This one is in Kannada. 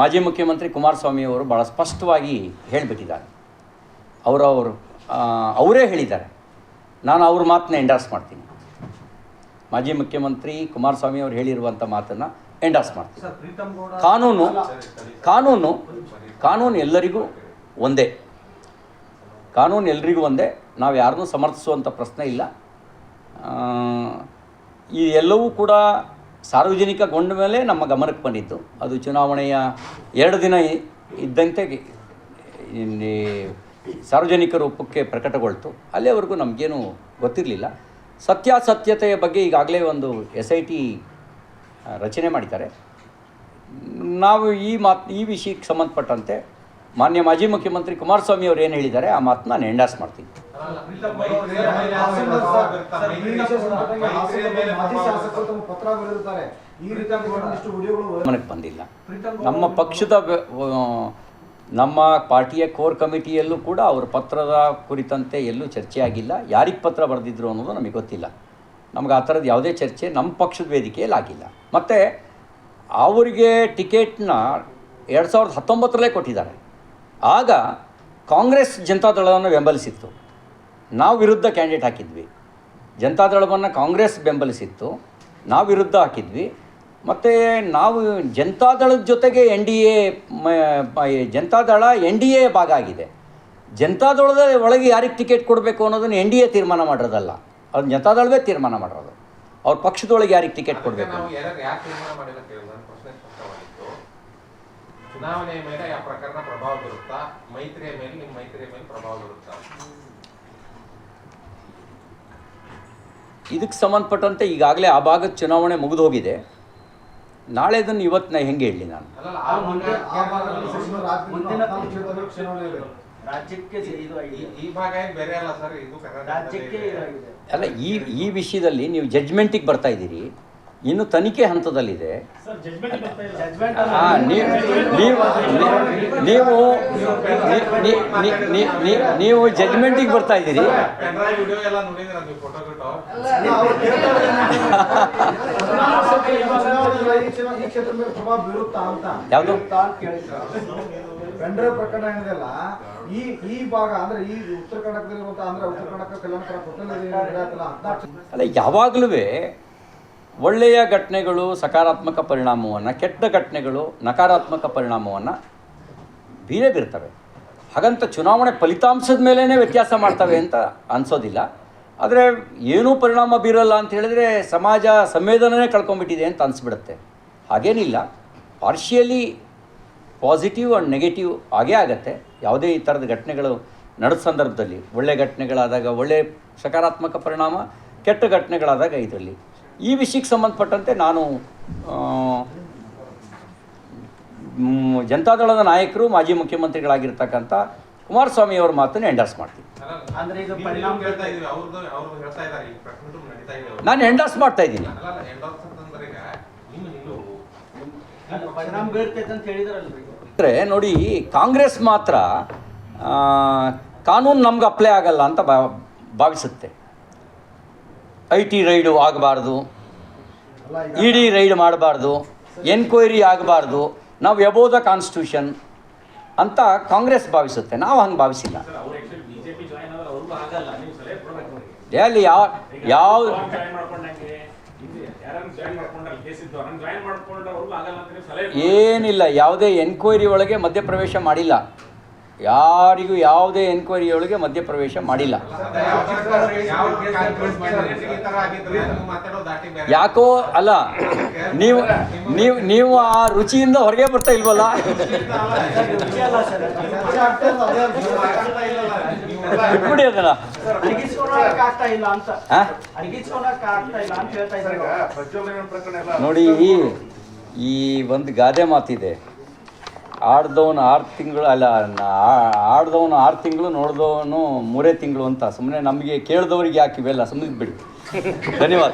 ಮಾಜಿ ಮುಖ್ಯಮಂತ್ರಿ ಕುಮಾರಸ್ವಾಮಿ ಅವರು ಭಾಳ ಸ್ಪಷ್ಟವಾಗಿ ಹೇಳಿಬಿಟ್ಟಿದ್ದಾರೆ. ಅವರವರು ಅವರೇ ಹೇಳಿದ್ದಾರೆ. ನಾನು ಅವ್ರ ಮಾತನ್ನ ಎಂಡಾರ್ಸ್ ಮಾಡ್ತೀನಿ. ಮಾಜಿ ಮುಖ್ಯಮಂತ್ರಿ ಕುಮಾರಸ್ವಾಮಿ ಅವರು ಹೇಳಿರುವಂಥ ಮಾತನ್ನು ಎಂಡಾರ್ಸ್ ಮಾಡ್ತೀನಿ. ಕಾನೂನು ಕಾನೂನು ಕಾನೂನು ಎಲ್ಲರಿಗೂ ಒಂದೇ. ಕಾನೂನು ಎಲ್ಲರಿಗೂ ಒಂದೇ. ನಾವು ಯಾರನ್ನೂ ಸಮರ್ಥಿಸುವಂಥ ಪ್ರಶ್ನೆ ಇಲ್ಲ. ಈ ಎಲ್ಲವೂ ಕೂಡ ಸಾರ್ವಜನಿಕಗೊಂಡ ಮೇಲೆ ನಮ್ಮ ಗಮನಕ್ಕೆ ಬಂದಿತ್ತು. ಅದು ಚುನಾವಣೆಯ ಎರಡು ದಿನ ಇದ್ದಂತೆ ಸಾರ್ವಜನಿಕ ರೂಪಕ್ಕೆ ಪ್ರಕಟಗೊಳ್ತು. ಅಲ್ಲಿವರೆಗೂ ನಮಗೇನು ಗೊತ್ತಿರಲಿಲ್ಲ. ಸತ್ಯಾಸತ್ಯತೆಯ ಬಗ್ಗೆ ಈಗಾಗಲೇ ಒಂದು ಎಸ್ ಐ ಟಿ ರಚನೆ ಮಾಡಿದ್ದಾರೆ. ನಾವು ಈ ಮಾತು, ಈ ವಿಷಯಕ್ಕೆ ಸಂಬಂಧಪಟ್ಟಂತೆ ಮಾನ್ಯ ಮಾಜಿ ಮುಖ್ಯಮಂತ್ರಿ ಕುಮಾರಸ್ವಾಮಿ ಅವರು ಏನು ಹೇಳಿದ್ದಾರೆ, ಆ ಮಾತನ್ನ ನಾನು ಎಂಡಾಸ್ ಮಾಡ್ತೀನಿ. ಗಮನಕ್ಕೆ ಬಂದಿಲ್ಲ. ನಮ್ಮ ಪಕ್ಷದ ನಮ್ಮ ಪಾರ್ಟಿಯ ಕೋರ್ ಕಮಿಟಿಯಲ್ಲೂ ಕೂಡ ಅವ್ರ ಪತ್ರದ ಕುರಿತಂತೆ ಎಲ್ಲೂ ಚರ್ಚೆ ಆಗಿಲ್ಲ. ಯಾರಿಗೆ ಪತ್ರ ಬರೆದಿದ್ರು ಅನ್ನೋದು ನಮಗೆ ಗೊತ್ತಿಲ್ಲ. ನಮ್ಗೆ ಆ ಥರದ ಯಾವುದೇ ಚರ್ಚೆ ನಮ್ಮ ಪಕ್ಷದ ವೇದಿಕೆಯಲ್ಲಿ ಆಗಿಲ್ಲ. ಮತ್ತು ಅವರಿಗೆ ಟಿಕೆಟ್ನ ಎರಡು ಸಾವಿರದ ಹತ್ತೊಂಬತ್ತರಲ್ಲೇ ಕೊಟ್ಟಿದ್ದಾರೆ. ಆಗ ಕಾಂಗ್ರೆಸ್ ಜನತಾದಳವನ್ನು ಬೆಂಬಲಿಸಿತ್ತು. ನಾವು ವಿರುದ್ಧ ಕ್ಯಾಂಡಿಡೇಟ್ ಹಾಕಿದ್ವಿ. ಜನತಾದಳವನ್ನು ಕಾಂಗ್ರೆಸ್ ಬೆಂಬಲಿಸಿತ್ತು. ನಾವು ವಿರುದ್ಧ ಹಾಕಿದ್ವಿ. ಮತ್ತು ನಾವು ಜನತಾದಳದ ಜೊತೆಗೆ N D A Janata Dal N D A ಭಾಗ ಆಗಿದೆ. ಜನತಾದಳದ ಒಳಗೆ ಯಾರಿಗೆ ಟಿಕೆಟ್ ಕೊಡಬೇಕು ಅನ್ನೋದನ್ನು ಎನ್ ಡಿ ಎ ತೀರ್ಮಾನ ಮಾಡಿರೋದಲ್ಲ. ಅದು ಜನತಾದಳವೇ ತೀರ್ಮಾನ ಮಾಡಿರೋದು. ಅವ್ರ ಪಕ್ಷದೊಳಗೆ ಯಾರಿಗೆ ಟಿಕೆಟ್ ಕೊಡಬೇಕು ಚುನಾವಣೆಯ ಮೇಲೆ ಆ ಪ್ರಕರಣ ಪ್ರಭಾವ ಬೀರುತ್ತಾ? ಮೈತ್ರಿಯ ಮೇಲೆ ನಿಮ್ಮ ಮೈತ್ರಿಯ ಮೇಲೆ ಪ್ರಭಾವ ಬೀರುತ್ತಾ? ಇದಕ್ಕೆ ಸಂಬಂಧಪಟ್ಟಂತೆ ಈಗಾಗಲೇ ಆ ಭಾಗದ ಚುನಾವಣೆ ಮುಗಿದು ಹೋಗಿದೆ ನಾಳೆ ಅದನ್ನು ಇವತ್ತು ನಾ ಹೆಂಗೆ ಹೇಳಿ ನಾನು? ಅಲ್ಲ ಈ ಈ ವಿಷಯದಲ್ಲಿ ನೀವು ಜಡ್ಜ್ಮೆಂಟಿಗೆ ಬರ್ತಾ ಇದ್ದೀರಿ. ಇನ್ನು ತನಿಖೆ ಹಂತದಲ್ಲಿದೆ. ನೀವು ನೀವು ಜಜ್ಮೆಂಟಿಗೆ ನೀ- ನೀ- ನೀ- ನೀ- ನೀವು ಜಡ್ಜ್ಮೆಂಟಿಗೆ ಬರ್ತಾ ಇದ್ದೀರಿ. ಯಾವುದು? ಪೆಂಡ್ರೈವ್ ಪ್ರಕರಣ ಏನಿದೆಲ್ಲ ಈ ಈ ಭಾಗ ಅಂದ್ರೆ ಈ ಉತ್ತರ ಕರ್ನಾಟಕದಲ್ಲಿ ಅಂದ್ರೆ ಉತ್ತರ ಕರ್ನಾಟಕ ಕಲ್ಯಾಣ ಅಲ್ಲ ಯಾವಾಗಲೂ ಒಳ್ಳೆಯ ಘಟನೆಗಳು ಸಕಾರಾತ್ಮಕ ಪರಿಣಾಮವನ್ನು, ಕೆಟ್ಟ ಘಟನೆಗಳು ನಕಾರಾತ್ಮಕ ಪರಿಣಾಮವನ್ನು ಬೀರೇ ಬೀರ್ತವೆ. ಹಾಗಂತ ಚುನಾವಣೆ ಫಲಿತಾಂಶದ ಮೇಲೇ ವ್ಯತ್ಯಾಸ ಮಾಡ್ತವೆ ಅಂತ ಅನಿಸೋದಿಲ್ಲ. ಆದರೆ ಏನೂ ಪರಿಣಾಮ ಬೀರಲ್ಲ ಅಂತ ಹೇಳಿದ್ರೆ ಸಮಾಜ ಸಂವೇದನೆ ಕಳ್ಕೊಂಬಿಟ್ಟಿದೆ ಅಂತ ಅನಿಸ್ಬಿಡುತ್ತೆ. ಹಾಗೇನಿಲ್ಲ. ಪಾರ್ಷಿಯಲಿ ಪಾಸಿಟಿವ್ ಆ್ಯಂಡ್ ನೆಗೆಟಿವ್ ಆಗೇ ಆಗತ್ತೆ. ಯಾವುದೇ ಈ ಥರದ ಘಟನೆಗಳು ನಡೆದ ಸಂದರ್ಭದಲ್ಲಿ ಒಳ್ಳೆ ಘಟನೆಗಳಾದಾಗ ಒಳ್ಳೆ ಸಕಾರಾತ್ಮಕ ಪರಿಣಾಮ, ಕೆಟ್ಟ ಘಟನೆಗಳಾದಾಗ ಇದರಲ್ಲಿ. ಈ ವಿಷಯಕ್ಕೆ ಸಂಬಂಧಪಟ್ಟಂತೆ ನಾನು ಜನತಾದಳದ ನಾಯಕರು ಮಾಜಿ ಮುಖ್ಯಮಂತ್ರಿಗಳಾಗಿರ್ತಕ್ಕಂಥ ಕುಮಾರಸ್ವಾಮಿ ಅವರ ಮಾತನ್ನು ಎಂಡರ್ಸ್ ಮಾಡ್ತೀನಿ. ನಾನು ಎಂಡರ್ಸ್ ಮಾಡ್ತಾ ಇದ್ದೀನಿ. ಅಂದರೆ ನೋಡಿ ಕಾಂಗ್ರೆಸ್ ಮಾತ್ರ ಆ, ಕಾನೂನು ನಮ್ಗೆ ಅಪ್ಲೈ ಆಗಲ್ಲ ಅಂತ ಭಾವಿಸುತ್ತೆ. ಐ ಟಿ ರೈಡು ಆಗಬಾರ್ದು ಇ ಡಿ ರೈಡ್ ಮಾಡಬಾರ್ದು, ಎನ್ಕ್ವೈರಿ ಆಗಬಾರ್ದು, ನಾವು ಎಬೋ ದ ಕಾನ್ಸ್ಟಿಟ್ಯೂಷನ್ ಅಂತ ಕಾಂಗ್ರೆಸ್ ಭಾವಿಸುತ್ತೆ ನಾವು ಹಂಗೆ ಭಾವಿಸಿಲ್ಲ ಎಲ್ಲಿ ಯಾವ ಯಾವ. ಏನಿಲ್ಲ, ಯಾವುದೇ ಎನ್ಕ್ವೈರಿ ಒಳಗೆ ಮಧ್ಯಪ್ರವೇಶ ಮಾಡಿಲ್ಲ ಯಾರಿಗೂ ಯಾವುದೇ ಎನ್ಕ್ವೈರಿಯೊಳಗೆ ಮಧ್ಯಪ್ರವೇಶ ಮಾಡಿಲ್ಲ. ಯಾಕೋ, ಅಲ್ಲ, ನೀವು ನೀವು ನೀವು ಆ ರುಚಿಯಿಂದ ಹೊರಗೆ ಬರ್ತಾ ಇಲ್ವಲ್ಲ? ಬಿಟ್ಬಿಡಿ ಇದ್ದಾರೆ ನೋಡಿ ಈ ಒಂದು ಗಾದೆ ಮಾತಿದೆ. ಆಡ್ದವನು ಆರು ತಿಂಗಳು, ಅಲ್ಲ ಆಡ್ದವನು ಆರು ತಿಂಗಳು, ನೋಡ್ದವನು ಮೂರೇ ತಿಂಗಳು ಅಂತ. ಸುಮ್ಮನೆ ನಮಗೆ ಕೇಳಿದವ್ರಿಗೆ ಯಾಕೆ ಇವೆಲ್ಲ? ಸುಮ್ಮನೆ ಬಿಡಿ ಧನ್ಯವಾದ.